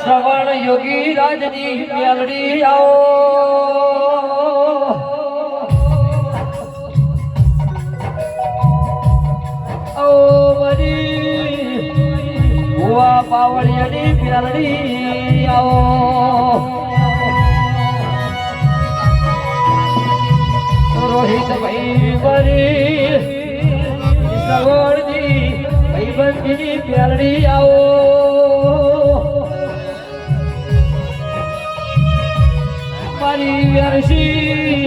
શ્રવણ યોગી રાજની મેલડી આવો. ઓ વરી ભુવા પાવળિયાની મેલડી આવો. રોહિત ભાઈ વરી સગવડજી ભાઈબંધીની મેલડી આવો. મારી વેરસી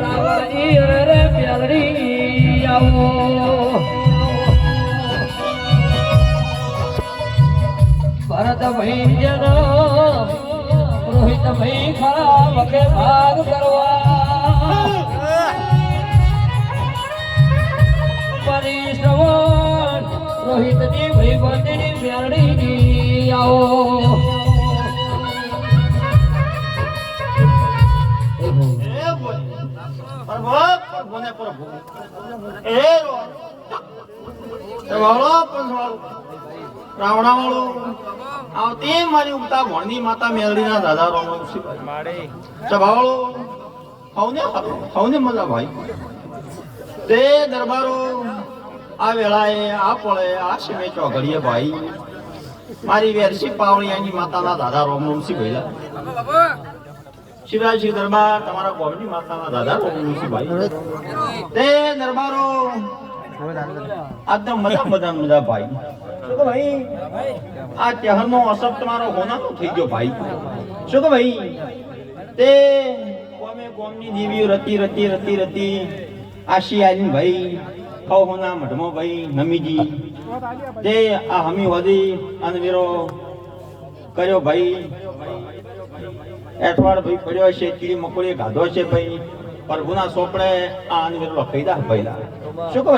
રાવણની રે મેલડી આવો. ભરત ભાઈ જનો રોહિત ભાઈ ખરા મેળડી આવો. પ્રભુ, પ્રભુને પ્રભુ. એ રો. એ વાળો પંચવાળો. રાવણાવાળો. આવતી મારી ઉગતા ભણની માતા મેલડીના દાદા શિવાય. ચભાવાળો. હવને હવને મજા ભાઈ તે દરબારો આ વેળાએ આ પળે આ સમય ચોઘડીએ ભાઈ મારી વેરસી પાવળિયાની માતાના દાદા રોમ રોમ શિવાય શિવરાજસિંહ દરબાર, તમારા ગોમની માતાના દાદા ભાઈ તે દરબારો આજના મજા મજા મજા ભાઈ. શું કહો ભાઈ? આ ચહેરનો અસર તમારો હોનાનો થઈ ગયો ભાઈ. શું કહો ભાઈ? તે ગોમે ગોમની દેવીઓ રતી રતી રતી રતી. આશી આલીન ભાઈ ખો હોના મઢમો ભાઈ, નમીજી. તે આ હમી હોદી અનવીરો કર્યો ભાઈ. એઠવાડ ભાઈ પડ્યો છે, કીડી મકોડી ગાધો છે ભાઈ. પ્રભુના સોપડે આ અનવીર લખાઈ દા ભાઈલા. શું કહો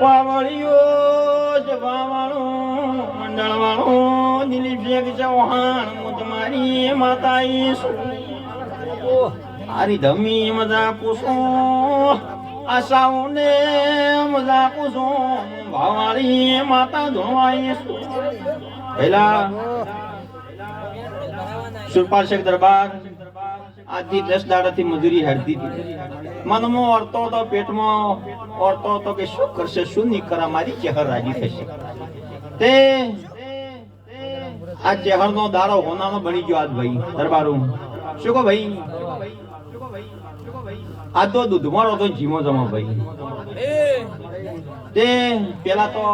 પાવળિયો જવાવાળું મંડળવાળું દિલીપ શેખ ચૌહાણ તમારી માતા ઈસુ આરી ધમી મજા પૂછો. આશાઓને મજા પૂછો ભાવાળી માતા ધોવાઈ પહેલા સુરપાલ શેખ દરબાર આજથી દસ દાડાથી મજૂરી હારતી હતી. મનમાં ઓરતો હતો પેટમાં, ઓરતો હતો કે શું કરશે, શું નહીં કરા, મારી ચહેર રાજી થશે. તે આ ચહેરનો દાડો હોનાનો બની ગયો આજ ભાઈ, દરબારું. શું કહો ભાઈ? આ તો દૂધમાળો તો જીમો જમો ભાઈ. તે પેલા તો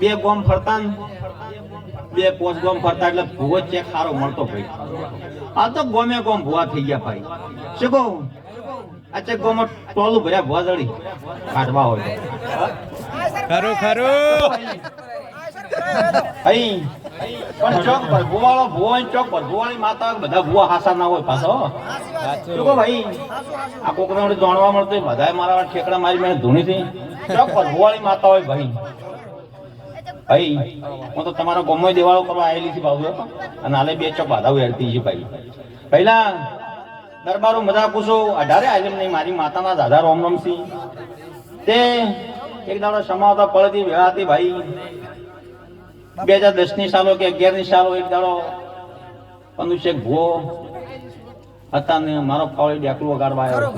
બે ગોમ ફરતા બે પોચ ગોમ ફરતા એટલે ભૂવો ચેક સારો મળતો ભાઈ. આ તો ગોમે ગોમ ભૂવા થઈ ગયા ભાઈ. શું કહું? આ ચેક ગોમાં ટોલું ભર્યા ભૂવા જડી. કાઢવા હોય. ખરું ખરું. અહીં પણ ચોક પર ભૂવાળો ભૂવો હોય ચોક પર ભૂવાળી માતા બધા ભૂવા હાસા ના હોય પાછો શું ભાઈ? આ વળી જાણવા મળતું બધાય મારા ઠેકડા મારી મેં ધૂણી થી ચોક પર ભૂવાળી માતા હોય ભાઈ. ભાઈ હું તો તમારા ગોમમાં દેવાળો કરવા આવેલી છે બાબુ અને હાલે બે ચોક બાધા હેરતી છે ભાઈ. પહેલા દરબારો મજા પૂછો અઢારે આલમ નહીં મારી માતાના દાદા રોમ રોમ સિંહ તે એક દાડો સમાવતા પડતી વેળાતી ભાઈ બે હજાર દસની સાલો કે અગિયારની સાલો એક દાડો અનુષેક ભો હતા ને મારો ફાવડી ડાકલું વગાડવા આવ્યો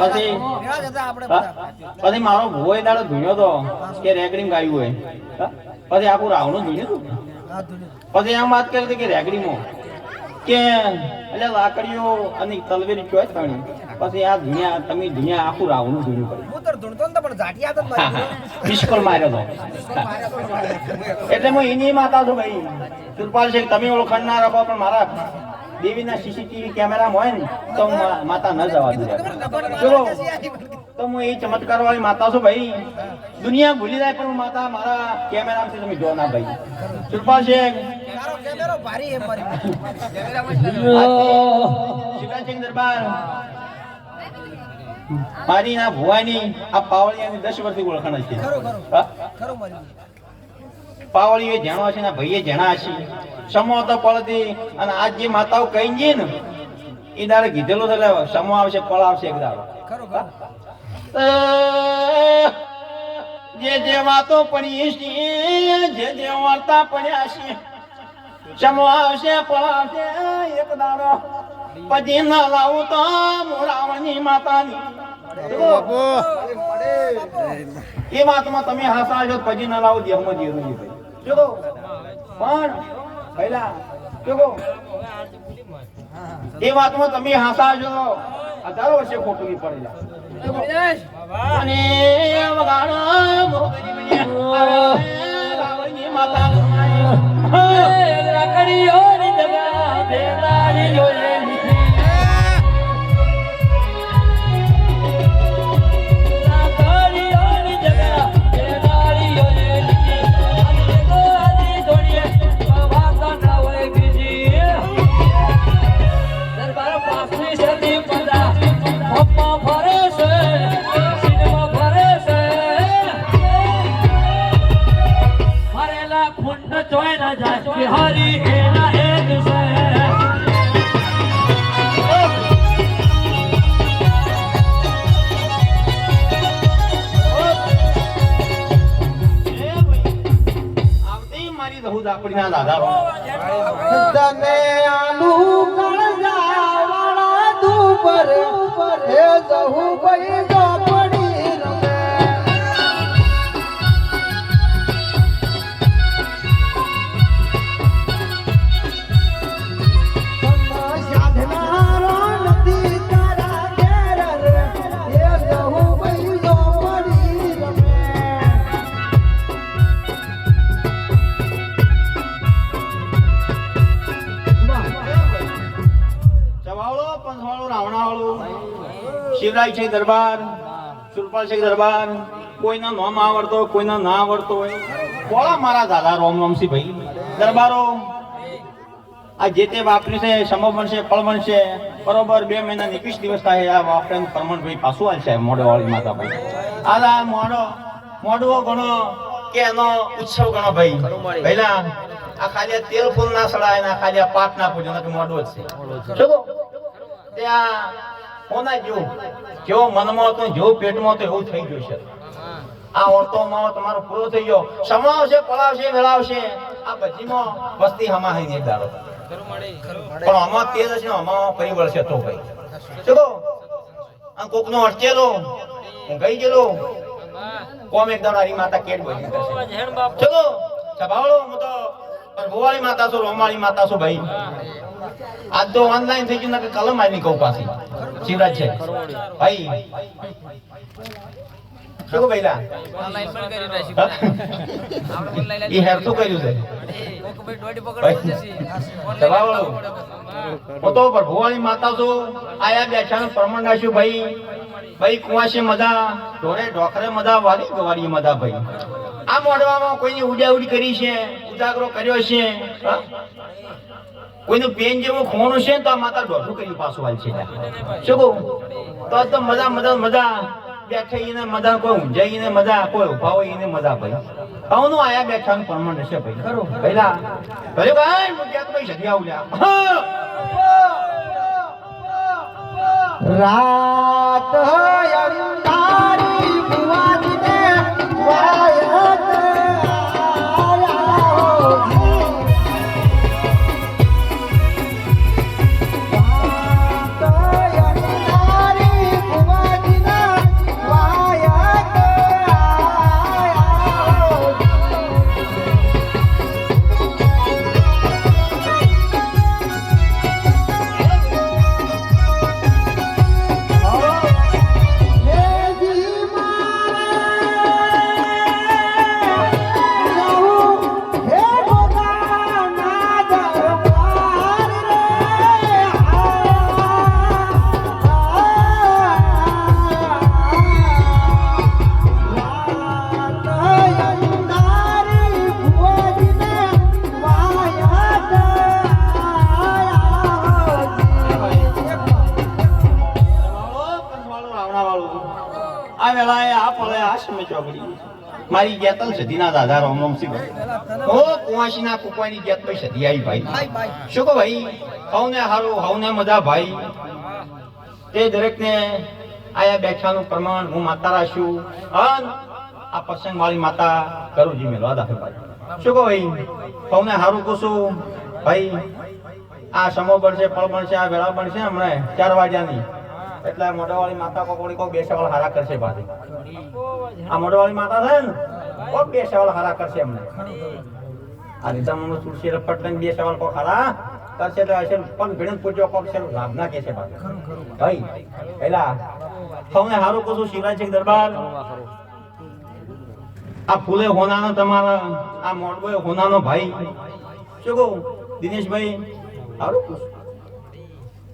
પછી પછી મારો ભૂવો એ દાડો ધૂણ્યો તો કે રેકડિંગ ગાયું હોય. પછી આખું રાવણું ધૂણ્યું પછી એમ વાત કરી હતી કે રેકડીમાં. કે એટલે લાકડીઓ અને તલવેરી ચોય થણી પછી આ ધુણ્યા તમે ધુણ્યા આખું રાવણું ધૂણ્યું પડ્યું મિસકોલ માર્યો તો. એટલે હું એની માતા છું ભાઈ. કૃપાલ છે તમે ઓળખાણ ના રાખો પણ મારા દેવીના સીસીટીવી કેમેરા હોય ને તો હું માતા ન જવા દઉં. ચલો તો હું એ ચમત્કાર વાળી માતા છું ભાઈ. દુનિયા ભૂલી જાય પણ માતા મારા કેમેરામાંથી તમે જો ના ભાઈ. સુરપાલ શેખ. શિવરાજસિંહ દરબાર. મારી ના ભુવાની આ પાવળિયાની દસ વર્ષથી ઓળખાણ છે? પાવળીએ જાણવા છે ને ભાઈએ જણા છે સમો તો પડતી અને આજ જે માતાઓ કહી ગઈ ને એ દાડે કીધેલું એટલે સમો આવશે પળ આવશે એક દાડો. જે જે વાતો પડી છે જે જે વાર્તા પડ્યા છે સમો આવશે પળ આવશે એક દાડો. પછી ન લાવું તો મોરાવણની માતાની એ વાતમાં તમે હાસા છો પછી ના લાવો દેહમાં જીરું છે પણ પહેલા એ વાતમાં તમે હાસા છો હજારો વર્ષે ખોટું નહીં પડેલા અને વગાડો માતા લાકડીઓની મરેલા ખુંડ જોઈ ના જાય બિહારી એના આવતી મારી રહુ દાપડીના દાદા તને આલુ કળજા વાળા હે જહુ ભાઈ શિવરાજ છે દરબાર સુરપાલ છે દરબાર. કોઈના નામ આવડતો કોઈનો ના આવડતો હોય. બોલા મારા દાદા રોમ રોમસી ભાઈ. દરબારો આ જે તે વાપરી છે સમો બનશે ફળ બનશે બરોબર બે મહિના એકવીસ દિવસ થાય આ વાપરે પરમણ ભાઈ પાછું આવશે મોડો વાળી માતા ભાઈ આ મોડો મોડવો ગણો કે એનો ઉત્સવ ગણો ભાઈ. પહેલા આ ખાલી તેલ ફૂલ ના સડાય ના ખાલી પાટ ના પૂજો મોડવો છે. ત્યાં કોના જેવું જેવો મનમાં હતું જેવું પેટમાં હતું એવું થઈ ગયું છે. આ ઓરતોમાં તમારો પૂરો થઈ ગયો. સમાવશે પલાવશે વેળાવશે. આ બધીમાં વસ્તી હમાહી નહીં દાડો પણ આમાં તેજ હશે આમાં ફરી વળશે તો ભાઈ. ચલો. આ કોકનો અટકેલો. ગઈ ગયેલો. કોમ એક દાડો માતા કેટ બોલી ચલો. સભાળો હું તો. ભુવાળી માતા છું, રોમાળી માતા છું ભાઈ. આજ તો ઓનલાઈન થઈ ગયું કે કલમ આવી કહું પાછી. શિવરાજ છે. ભાઈ. શું કહું ભાઈલા એ હેર શું કર્યું છે. હું. તો માતા છું આયા બેઠા પ્રમાણ રાખ્યું ભાઈ. ભાઈ કુવાશે મદા ઢોરે ઢોકરે મદા વાલી ગવાડી મદા ભાઈ. આ મોડવામાં કોઈની ઉડાઉડી કરી છે ઉજાગરો કર્યો છે? કોઈનું પેન જેવું ખોણું છે ને તો આ માતા દોઢું કરી પાછું હાલ છે. શું કહું? તો તો મજા મજા મજા. બેઠા એને મજા કોઈ ઊંઝાઈ ને મજા કોઈ ઊભા હોય એને મજા ભાઈ. કહું આયા બેઠા ને પરમણ હશે ભાઈ. ખરું. પહેલા ભલે ભાઈ હું તો ભાઈ જગ્યા આવું. રાત આ વેળાએ આ પળે આ સમય ચોકડી મારી ગેતલ સધીના દાદા રામ રામ સિંહ ઓ કુવાસીના કુકવાની ગેત ભાઈ સધી આવી ભાઈ. શું કહો ભાઈ? સૌને હારું સૌને મજા ભાઈ. તે દરેકને આયા બેઠાનું પ્રમાણ હું માતા રાખ્યું અન આ પ્રસંગ વાળી માતા કરુજી મેલવા દાખલ ભાઈ શું કહો ભાઈ? સૌને હારું કુશું ભાઈ આ સમો બનશે ફળ બનશે આ વેળા બનશે હમણાં ચાર વાગ્યાની. એટલે મોઢાવાળી માતા કોકોડી કોક બે સવાલ હારા કરશે પાછી. આ મોઢાવાળી માતા છે ને, કોક બે સવાલ હારા કરશે અમને આ રીતામાં તુલસી રફટ લઈને બે સવાલ કોક હારા કરશે તો હશે પણ ભીણ પૂછ્યો કોક છે લાભ ના કે છે પાછું. ભાઈ પેલા સૌને હારું કુશું શિવરાજ દરબાર. આ ફૂલે હોનાનો તમારા, આ મોડવો હોનાનો ભાઈ. શું કહું? દિનેશભાઈ, હારું પૂછ.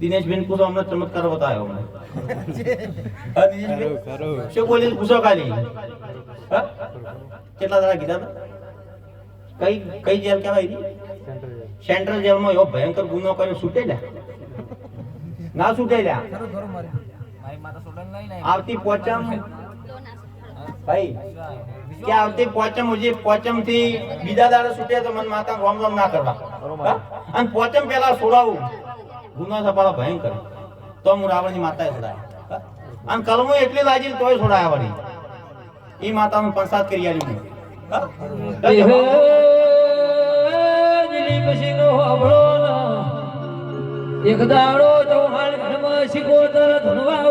દિનેશભાઈ પૂછો, અમને ચમત્કાર બતાવ્યો અમને? શું બોલી પૂછો ખાલી? કેટલા દાડા કીધા કઈ કઈ જેલ કહેવાય સેન્ટ્રલ જેલમાં એવો ભયંકર ગુનો કર્યો છૂટે લ્યા ના છૂટે લ્યા આવતી પોચમ? ભાઈ કે આવતી પોચમ ઉજી પોચમથી બીજા દાડે છૂટે તો મન માતા રોમ રોમ ના કરવા. અને પોચમ પેલા છોડાવું ગુનો સપાળો ભયંકર. તો હું રાવણની માતાએ છોડાય. અને કલમો એટલી લાગી તોય છોડાય વળી. એ માતાનું પ્રસાદ કરી આલ્યું મેં. હા? એક દાડો ચૌહાણ ઘરમાં શીખોતર ધનવા